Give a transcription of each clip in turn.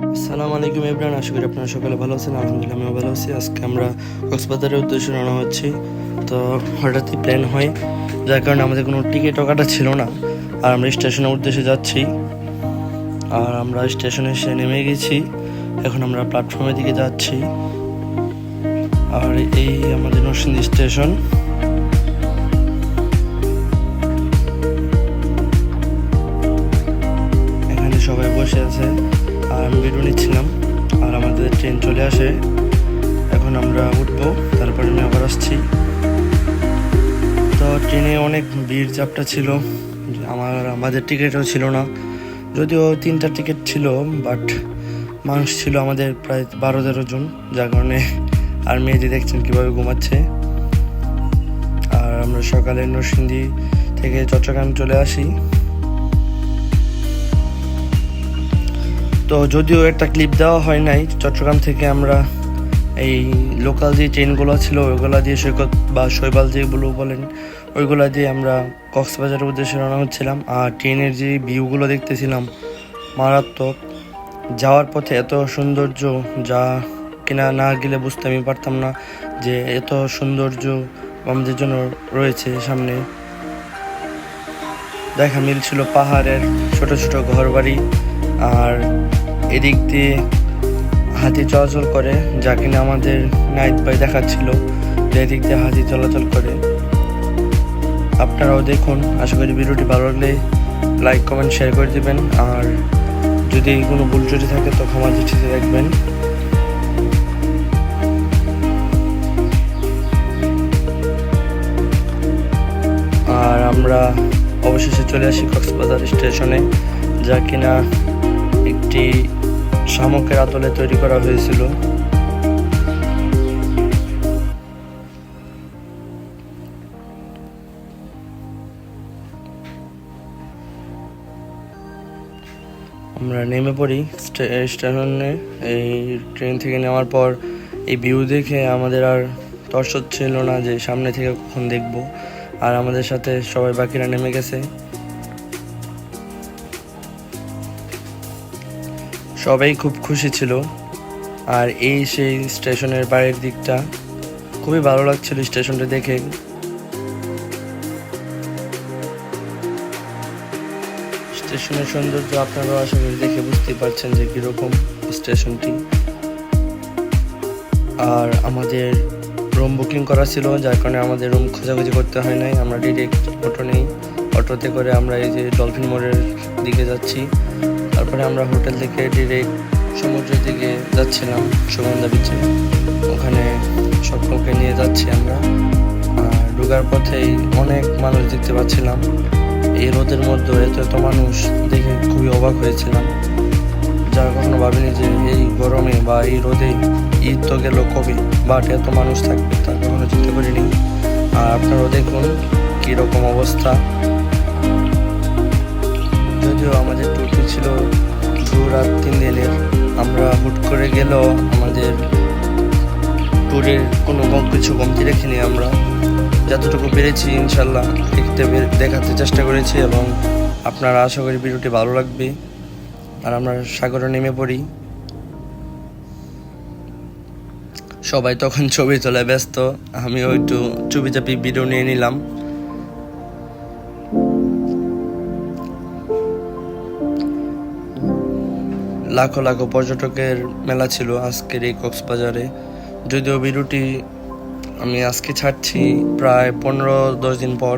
আসসালামু আলাইকুম ইব্রান আশা করি আপনারা সকালে ভালো আছেন, আলহামদুলিল্লাহ আমিও ভালো আছি। আজকে আমরা কক্সবাজারের উদ্দেশ্যে রওনা হচ্ছি। তো হঠাৎই প্ল্যান হয়, যার কারণে আমাদের কোনো টিকিটও কাটা ছিল না। আর আমরা স্টেশনের উদ্দেশ্যে যাচ্ছি। আর আমরা স্টেশনে এসে নেমে গেছি। এখন আমরা প্ল্যাটফর্মের দিকে যাচ্ছি। আর এই আমাদের নরসিংদী স্টেশন। ভিডিও নিচ্ছিলাম, আর আমাদের ট্রেন চলে আসে। এখন আমরা উঠবো, তারপরে আমি আবার আসছি। তো ট্রেনে অনেক ভিড় চাপটা ছিল, আমার আমাদের টিকিটও ছিল না। যদিও তিনটা টিকিট ছিল, বাট মানুষ ছিল আমাদের প্রায় বারো তেরো জন, যার কারণে আর মেয়েদি দেখছেন কীভাবে ঘুমাচ্ছে। আর আমরা সকালে নরসিংদী থেকে চট্টগ্রাম চলে আসি। তো যদিও একটা ক্লিপ দেওয়া হয় নাই, চট্টগ্রাম থেকে আমরা এই লোকাল যে ট্রেনগুলো ছিল, ওইগুলো দিয়ে সৈকত বা শৈবাল যেগুলো বলেন, ওইগুলো দিয়ে আমরা কক্সবাজারের উদ্দেশ্যে রওনা হচ্ছিলাম। আর ট্রেনের যে ভিউগুলো দেখতেছিলাম, মারাত্মক। যাওয়ার পথে এত সৌন্দর্য যা কিনা না গেলে বুঝতে আমি পারতাম না, যে এত সৌন্দর্য আমাদের জন্য রয়েছে সামনে। দেখা মিলছিল পাহাড়ের ছোট ছোট ঘরবাড়ি, আর এদিক দিয়ে হাতি চলাচল করে, যা কিনা আমাদের নাইট বাই দেখাচ্ছিল। এদিক দিয়ে হাতি চলাচল করে। আপনারাও দেখুন, আশা করি ভিডিওটি ভালো লাগলে লাইক কমেন্ট শেয়ার করে দেবেন। আর যদি কোনো ভুল ত্রুটি থাকে, তো ক্ষমা দৃষ্টিতে রাখবেন আর আমরা অবশেষে চলে আসি কক্সবাজার স্টেশনে, যা কিনা একটি শামুকের আতলে তৈরি করা হয়েছিল। আমরা নেমে পড়ি স্টেশনে। এই ট্রেন থেকে নেওয়ার পর এই ভিউ দেখে আমাদের আর তর্স ছিল না যে সামনে থেকে কখন দেখব। আর আমাদের সাথে সবাই বাকিরা নেমে গেছে। সবাই খুব খুশি ছিল। আর এই সেই স্টেশনের বাইরের দিকটা, খুবই ভালো লাগছিল স্টেশনটা দেখে। স্টেশনের সৌন্দর্য আপনারাও আশা করি দেখে বুঝতে পারছেন যে কীরকম স্টেশনটি। আর আমাদের রুম বুকিং করা ছিল, যার কারণে আমাদের রুম খোঁজাখুঁজি করতে হয় নাই। আমরা ডিরেক্ট অটো নেই। অটোতে করে আমরা এই যে ডলফিন মোড়ের দিকে যাচ্ছি। তারপরে আমরা হোটেল থেকে ডিরেক্ট সমুদ্রের দিকে যাচ্ছিলাম, সুগন্ধা বিচে ওখানে সকলকে নিয়ে যাচ্ছি আমরা। আর ঢোকার পথেই অনেক মানুষ দেখতে পাচ্ছিলাম। এই রোদের মধ্যে এত এত মানুষ দেখে খুবই অবাক হয়েছিলাম। যা কখনো ভাবিনি যে এই গরমে বা এই রোদে ঈদ তো গেল কবে? বাট এত মানুষ থাকবে তা কখনো চিন্তা করিনি। আর আপনারাও দেখুন কীরকম অবস্থা। যদিও আমাদের টুরটি ছিল দু রাত তিন দিনের, আমরা হুট করে গেলেও আমাদের ট্যুরের কোনো কিছু কমতি রেখিনি আমরা। যতটুকু পেরেছি ইনশাল্লাহ দেখতে দেখাতে চেষ্টা করেছি এবং আপনারা আশা করি ভিডিওটি ভালো লাগবে। আর আমরা সাগরে নেমে পড়ি। সবাই তখন ছবি তোলায় ব্যস্ত, আমিও একটু চুপি চাপি ভিডিও নিয়ে নিলাম। লাখো লাখো পর্যটকের মেলা ছিল আজকের এই কক্সবাজারে। যদিও ভিডিওটি আমি আজকে ছাড়ছি প্রায় পনেরো দশ দিন পর।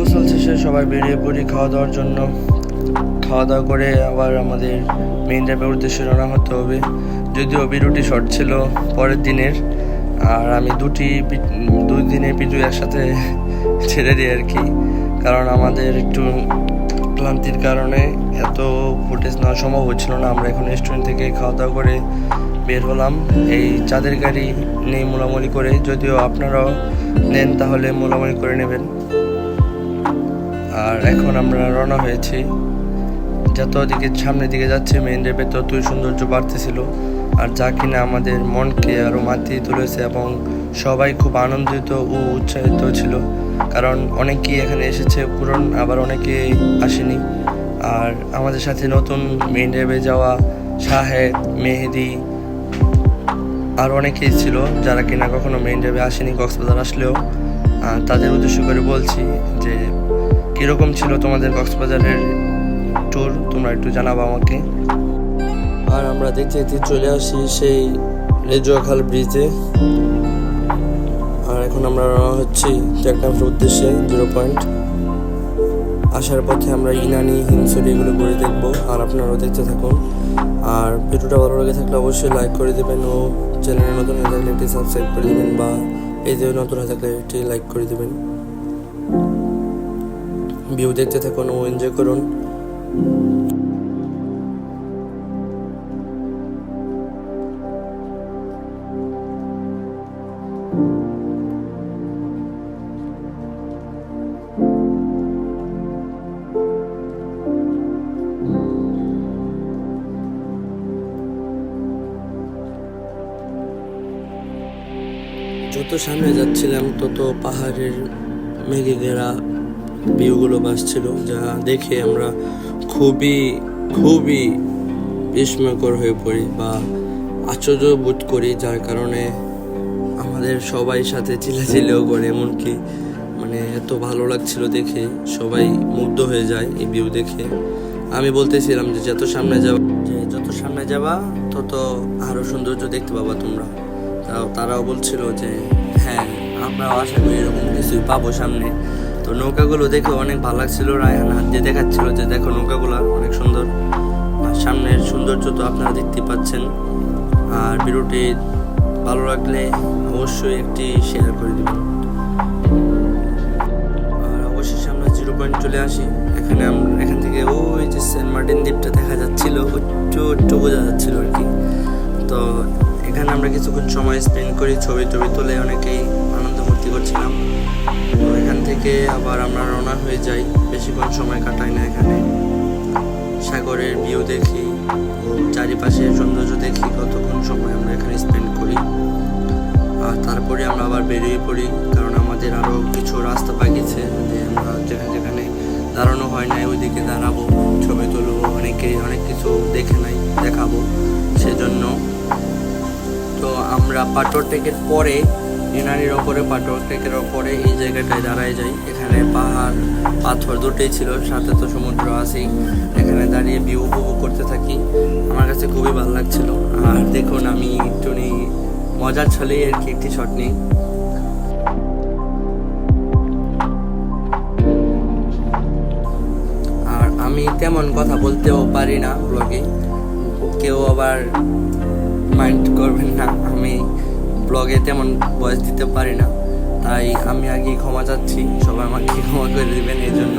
গোসল শেষে সবাই বেরিয়ে পড়ি খাওয়া দাওয়ার জন্য। খাওয়া দাওয়া করে আবার আমাদের মেইন ড্রাইভের উদ্দেশ্যে রওনা হতে হবে। যদিও বিরুটি শর্ট ছিল পরের দিনের, আর আমি দুটি দুই দিনের পিছু একসাথে ছেড়ে দিই আর কি। কারণ আমাদের একটু ক্লান্তির কারণে এত ফুটেজ নেওয়া সম্ভব হচ্ছিল না। আমরা এখন রেস্টুরেন্ট থেকে খাওয়া দাওয়া করে বের হলাম। এই চাঁদের গাড়ি নেই মোলামুলি করে, যদিও আপনারাও নেন তাহলে মোলামুলি করে নেবেন। আর এখন আমরা রওনা হয়েছি। যত দিকে সামনের দিকে যাচ্ছে মেইন ড্রাইভে ততই সৌন্দর্য বাড়তেছিল। আর যা কিনা আমাদের মনকে আরও মাতিয়ে তুলেছে এবং সবাই খুব আনন্দিত ও উৎসাহিত ছিল। কারণ অনেকেই এখানে এসেছে, পুরন আবার অনেকে আসেনি। আর আমাদের সাথে নতুন মেইন ড্রাইভে যাওয়া শাহেদ, মেহেদি আর অনেকেই ছিল যারা কিনা কখনো মেইন ড্রাইভে আসেনি, কক্সবাজার আসলেও। তাদের উদ্দেশ্য করে বলছি যে কীরকম ছিল তোমাদের কক্সবাজারের ট্যুর তোমরা একটু জানাব আমাকে। আর আমরা দেখতে দেখতে চলে আসি সেই রেজুয়াখাল ব্রিজে। আর এখন আমরা রওনা হচ্ছি টেকনাফের উদ্দেশ্যে জিরো পয়েন্ট আসার পথে আমরা ইনানি হিমসরি এগুলো ঘুরে দেখব, আর আপনারাও দেখতে থাকুন। আর ভিডিওটা ভালো লেগে থাকলে অবশ্যই লাইক করে দেবেন ও চ্যানেলে নতুন হয়ে থাকলে একটি সাবস্ক্রাইব করে দেবেন বা এই যে নতুন হয়ে থাকলে একটি লাইক করে দেবেন। ভিউ দেখতে থাকুন ও এনজয় করুন। যত সামনে যাচ্ছিলাম তত পাহাড়ের মেঘে ঘেরা ভিউগুলো বাসছিল যা দেখে আমরা খুবই খুবই বিস্ময়কর হয়ে পড়ি বা আশ্চর্য বোধ করি, যার কারণে আমাদের সবাই সাথে চিল্লাচিল্লিও করে। এমনকি মানে এত ভালো লাগছিল দেখে, সবাই মুগ্ধ হয়ে যায় এই ভিউ দেখে। আমি বলতেছিলাম যে, যত সামনে যাবা যে যত সামনে যাবা, তত আরও সৌন্দর্য দেখতে পাবা তোমরা। তাও, তারাও বলছিল যে হ্যাঁ আমরাও আশা করি এরকম কিছুই পাবো সামনে। তো নৌকাগুলো দেখে অনেক ভালো লাগছিল। রায়হান হাত দিয়ে দেখাচ্ছিল যে দেখো নৌকাগুলো অনেক সুন্দর। আর সামনের সৌন্দর্য তো আপনারা দেখতে পাচ্ছেন। আর ভিডিওটি ভালো লাগলে অবশ্যই একটি শেয়ার করে দিবেন। আর অবশেষে আমরা জিরো পয়েন্ট চলে আসি। এখানে এখান থেকে ওই যে সেন্ট মার্টিন দ্বীপটা দেখা যাচ্ছিল, একটু একটু বোঝা যাচ্ছিল আর কি। তো এখানে আমরা কিছুক্ষণ সময় স্পেন্ড করি ছবি টবি তুলে অনেকেই আনন্দ করছিলাম। তো এখান থেকে আবার আমরা রওনা হয়ে যাই। বেশিক্ষণ সময় কাটাই না এখানে। সাগরের ভিউ দেখি, ও চারিপাশে সৌন্দর্য দেখি, কতক্ষণ সময় আমরা এখানে স্পেন্ড করি। আর তারপরে আমরা আবার বেরিয়ে পড়ি, কারণ আমাদের আরও কিছু রাস্তা বাকিছে যে আমরা যেখানে যেখানে দাঁড়ানো হয় নাই, ওইদিকে দাঁড়াবো, ছবি তুলবো অনেকে অনেক কিছু দেখে নাই, দেখাবো, সেজন্য। তো আমরা পাটর টেকের পরে ইনানির ওপরে পাটর টেকের ওপরে এই জায়গাটায় দাঁড়ায় যাই। এখানে পাহাড়, পাথর দুটোই ছিল, সাথে তো সমুদ্র আছেই। এখানে দাঁড়িয়ে ভিউ উপভোগ করতে থাকি। আমার কাছে খুবই ভালো লাগছিল। আর দেখুন, আমি একটুনি মজার ছলেই আর কি একটি শট নিই। আর আমি তেমন কথা বলতেও পারি না ব্লগে কেউ আবার মাইন্ড করবেন না, আমি ব্লগে তেমন ভয়েস দিতে পারি না। তাই আমি আগে ক্ষমা চাচ্ছি। সবাই আমাকে ক্ষমা করে দেবেন এই জন্য।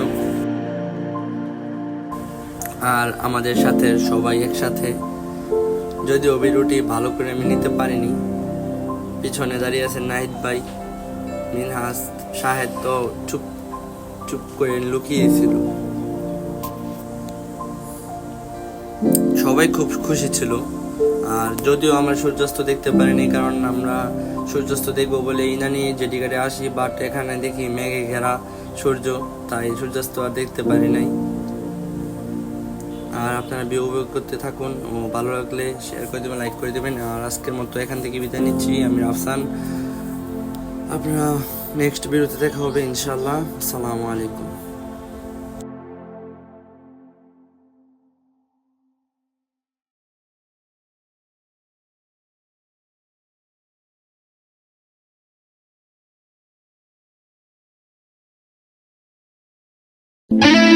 আর আমাদের সাথে, সবাই একসাথে। যদিও ভিডিওটি ভালো করে আমি নিতে পারিনি। পিছনে দাঁড়িয়ে আছে নাহিদ ভাই। মিনহাস, শাহেদ তো চুপ চুপ করে লুকিয়েছিল। সবাই খুব খুশি ছিল। আর যদিও আমরা সূর্যাস্ত দেখতে পারিনি, কারণ আমরা সূর্যাস্ত দেখব বলে ইনানি জেডিঘাটে আসি বাট এখানে দেখি মেঘে ঘেরা সূর্য, তাই সূর্যাস্ত আর দেখতে পারি নাই। আর আপনারা ভিউ উপভোগ করতে থাকুন ও ভালো লাগলে শেয়ার করে দেবেন লাইক করে দেবেন। আর আজকের মতো এখান থেকে বিদায় নিচ্ছি, আমি আফসান আপনারা নেক্সট ভিডিওতে দেখা হবে ইনশাল্লাহ আসসালামু আলাইকুম। Mm-hmm.